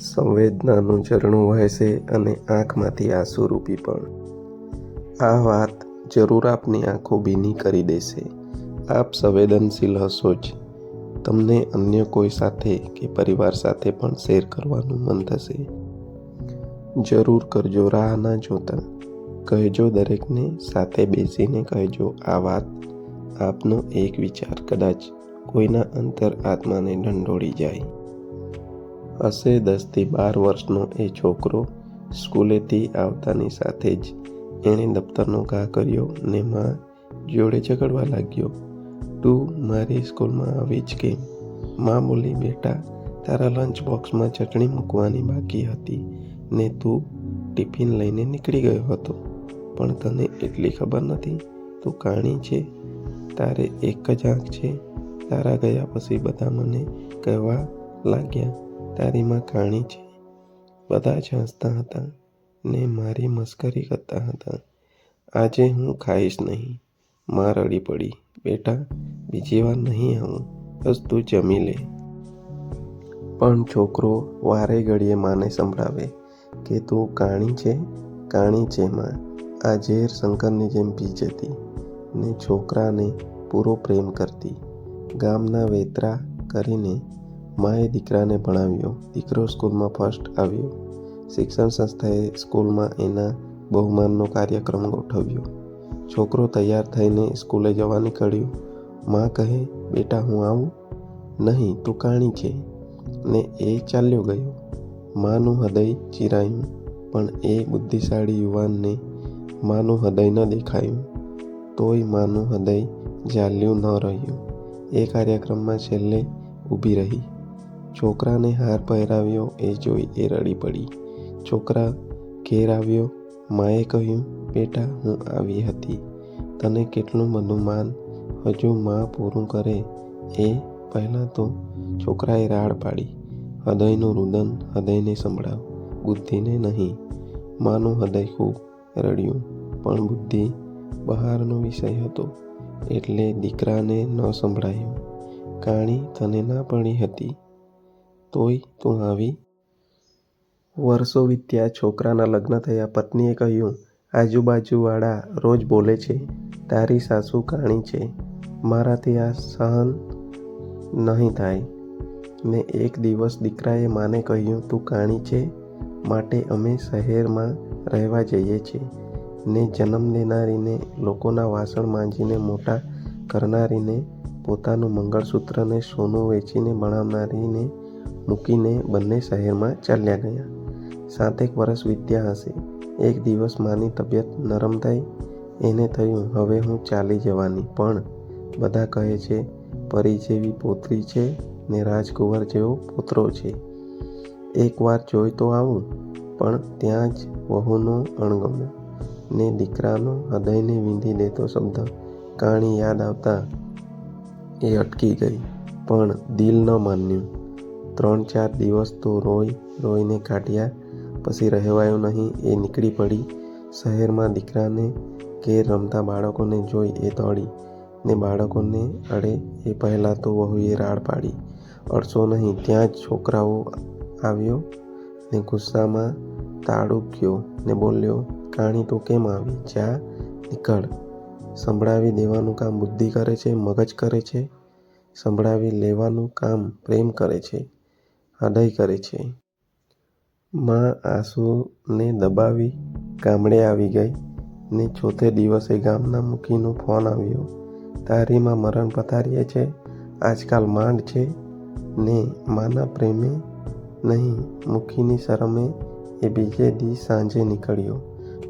સંવેદનાનું ઝરણું વહેશે અને આંખમાંથી આંસુ રૂપી પણ. આ વાત જરૂર આપની આંખો ભીની કરી દેશે. આપ સંવેદનશીલ હશો જ. તમને અન્ય કોઈ સાથે કે પરિવાર સાથે પણ શેર કરવાનું મન થશે. જરૂર કરજો રાહ ના જોતા. કહેજો દરેકને, સાથે બેસીને કહેજો આ વાત. આપનો એક વિચાર કદાચ કોઈના અંતર આત્માને ઢંઢોળી જાય. હશે દસથી બાર વર્ષનો એ છોકરો સ્કૂલેથી આવતાની સાથે જ એણે દફતરનો ઘા કર્યો ને માં જોડે ઝઘડવા લાગ્યો. તું મારી સ્કૂલમાં આવી જ કેમ? માં બોલી, બેટા, તારા લંચ બોક્સમાં ચટણી મૂકવાની બાકી હતી ને તું ટિફિન લઈને નીકળી ગયો હતો. પણ તને એટલી ખબર નથી? તું કાણી છે? તારે એક જ આંખ છે? તારા ગયા પછી બધા મને કહેવા લાગ્યા તારી માં કાણી છે. બધા જ હસતા હતા ને મારી મસ્કરી કરતા હતા. આજે હું ખાઈશ નહીં. માં રડી પડી. બેટા, બીજી વાર નહીં આવું. બસ તું જમી લે. પણ છોકરો વારે ઘડીએ માને સંભળાવે કે તું કાણી છે? કાણી છે માં. આ ઝેર શંકરની જેમ પી જતી ને છોકરાને પૂરો પ્રેમ કરતી. ગામના વેતરા કરીને માએ દીકરાને ભણાવ્યો. દીકરો સ્કૂલમાં ફર્સ્ટ આવ્યો. શિક્ષણ સંસ્થાએ સ્કૂલમાં એના બહુમાનનો કાર્યક્રમ ગોઠવ્યો. છોકરો તૈયાર થઈને સ્કૂલે જવા નીકળ્યો. માં કહે, બેટા, હું આવું? નહીં, તું કાણી છે. ને એ ચાલ્યો ગયો. માનું હૃદય ચિરાયું, પણ એ બુદ્ધિશાળી યુવાનને માનું હૃદય ન દેખાયું. તોય માનું હૃદય ઝાલ્યું ન રહ્યું. એ કાર્યક્રમમાં છેલ્લે ઊભી રહી. છોકરાને હાર પહેરાવ્યો, એ જોઈ એ રડી પડી. છોકરા ઘેર આવ્યો. માએ કહ્યું, બેટા, હું આવી હતી. તને કેટલું બધું માન હજુ માં પૂરું કરે એ પહેલાં તો છોકરાએ રાડ પાડી. હૃદયનું રુદન હૃદયને સંભળાવ. બુદ્ધિને નહીં. માનું હૃદય ખૂબ રડ્યું, પણ બુદ્ધિ બહારનો વિષય હતો. એટલે દીકરાને ન સંભળાયું. કાણી તને ના પડી હતી. તોય તું આવી? વર્ષો વીત્યા છોકરાના લગ્ન થયા. પત્નીએ કહ્યું, આજુબાજુવાળા રોજ બોલે છે, તારી સાસુ કાણી છે. મારાથી આ સહન નહીં થાય. ને એક દિવસ દીકરાએ માને કહ્યું, તું કાણી છે, માટે અમે શહેરમાં રહેવા જઈએ છીએ. ને જન્મ દેનારીને લોકોના વાસણ માંજીને, મોટા કરનારીને, પોતાનું મંગળસૂત્રને, સોનું વેચીને, ભણાવનારીને મૂકીને બંને શહેરમાં ચાલ્યા ગયા. સાતેક વર્ષ વીત્યા હશે. એક દિવસ માની તબિયત નરમ થઈ. એને થયું, હવે હું ચાલી જવાની. પણ બધા કહે છે, પરી જેવી પોતરી છે ને રાજકુંવર જેવો પોતરો છે. એકવાર જોઈ તો આવું, પણ ત્યાં જ વહુનો અણગમો ને દીકરાનો હૃદયને વીંધી દેતો શબ્દ કાણી યાદ આવતા એ અટકી ગઈ. પણ દિલ ન માન્યું. ત્રણ ચાર દિવસ તો રોઈ, રોઈને કાઢ્યા. પછી રહેવાયું નહીં, એ નીકળી પડી. શહેરમાં દીકરાને ઘેર રમતા બાળકોને જોઈ એ દોડી ને બાળકોને અડે. એ પહેલાં તો વહુએ રાડ પાડી. અડશો નહીં, ત્યાં જ છોકરાઓ આવ્યો ને ગુસ્સામાં તાડુક્યો ને બોલ્યો, કાણી, તો કેમ આવી? જા, નીકળ. સંભળાવી દેવાનું કામ બુદ્ધિ કરે છે, મગજ કરે છે. સંભળાવી લેવાનું કામ પ્રેમ કરે છે. હૃદય કરે છે. માં આંસુને દબાવી ગામડે આવી ગઈ ને ચોથે દિવસે ગામના મુખીનો ફોન આવ્યો. તારી માં મરણ પથારીએ છે. આજકાલ માંડ છે ને માના પ્રેમે નહીં, મુખીની શરમે એ બીજે દી સાંજે નીકળ્યો.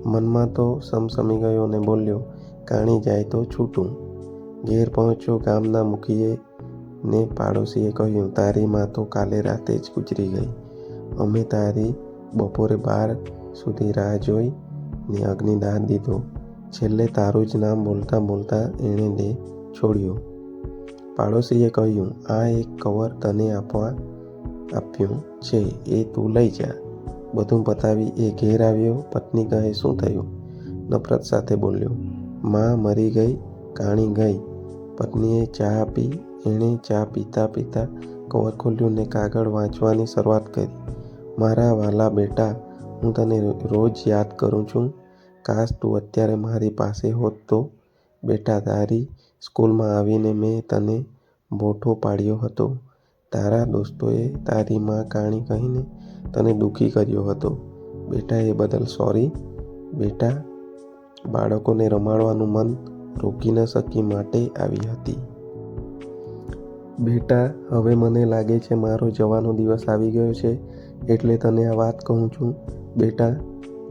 મનમાં તો સમસમી ગયો ને બોલ્યો, કાણી જાય તો છૂટું. ઘેર પહોંચ્યો ગામના મુખીએ ને પાડોશીએ કહ્યું, તારી માં તો કાલે રાતે જ ગુજરી ગઈ. અમે તારી બપોરે બાર સુધી રાહ જોઈ ને અગ્નિદાન દીધો. છેલ્લે તારું જ નામ બોલતા બોલતા એણે દે છોડ્યો. પાડોશીએ કહ્યું, આ એક કવર તને આપવા આપ્યું છે, એ તું લઈ જા. બધું પતાવી એ ઘેર આવ્યો. પત્ની કહે, શું થયું? નફરત સાથે બોલ્યો, માં મરી ગઈ, કાણી ગઈ. પત્નીએ ચા આપી એણે ચા પીતા પીતા કવર ખોલ્યું ને કાગળ વાંચવાની શરૂઆત કરી. મારા વાલા બેટા, હું તને રોજ યાદ કરું છું. કાશ તું અત્યારે મારી પાસે હોત તો. બેટા, તારી સ્કૂલમાં આવીને મેં તને બોઠો પાડ્યો હતો. તારા દોસ્તોએ તારી માં કાણી કહીને તને દુઃખી કર્યો હતો. બેટા એ બદલ સોરી. બેટા, બાળકોને રમાડવાનું મન રોકી ન શકી માટે આવી હતી. બેટા, હવે મને લાગે છે મારો જવાનો દિવસ આવી ગયો છે, એટલે તને આ વાત કહું છું. બેટા,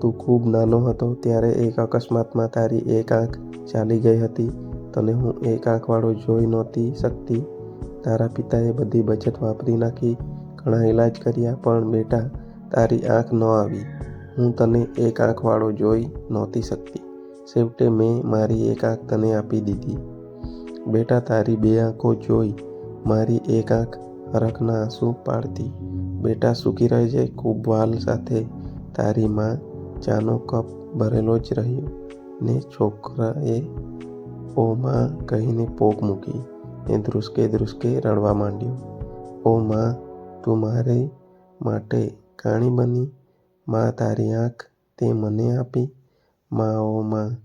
તું ખૂબ નાનો હતો ત્યારે એક અકસ્માતમાં તારી એક આંખ ચાલી ગઈ હતી. તને હું એક આંખવાળો જોઈ નહોતી શકતી. તારા પિતાએ બધી બચત વાપરી નાખી, ઘણા ઈલાજ કર્યા, પણ બેટા, તારી આંખ ન આવી. હું તને એક આંખવાળો જોઈ નહોતી શકતી. છેવટે મેં મારી એક આંખ તને આપી દીધી. બેટા, તારી બે આંખો જોઈ. મારી એક આંખ હરખના આંસુ પાડતી. બેટા સુખી રહેજે ખૂબ વાલ સાથે તારી માં ચાનો કપ ભરેલો જ રહ્યો. ને છોકરાએ ઓ માં કહીને પોક મૂકી ને ધ્રુસકે ધ્રુસકે રડવા માંડ્યો. ઓ માં તું મારે માટે કાણી બની? માં તારી આંખ તે મને આપી? માં ઓ માં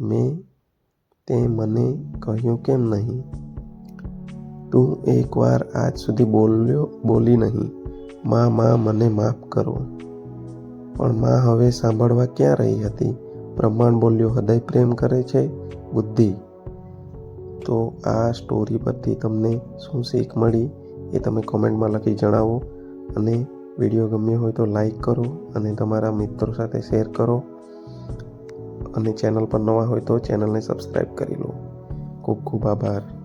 મેં તે મને કહ્યું કેમ નહીં? તું એકવાર આજ સુધી બોલ્યો, બોલી નહીં. માં માં, મને માફ કરો. પણ માં હવે સાંભળવા ક્યાં રહી હતી? બ્રહ્માંડ બોલ્યો, હૃદય પ્રેમ કરે છે બુદ્ધિ. તો આ સ્ટોરી પરથી તમને શું શીખ મળી એ તમે કોમેન્ટમાં લખી જણાવો. અને વીડિયો ગમ્યો હોય તો લાઈક કરો અને તમારા મિત્રો સાથે શેર કરો. અને ચેનલ પર નવા હોય તો ચેનલને સબસ્ક્રાઈબ કરી લો. ખૂબ ખૂબ આભાર.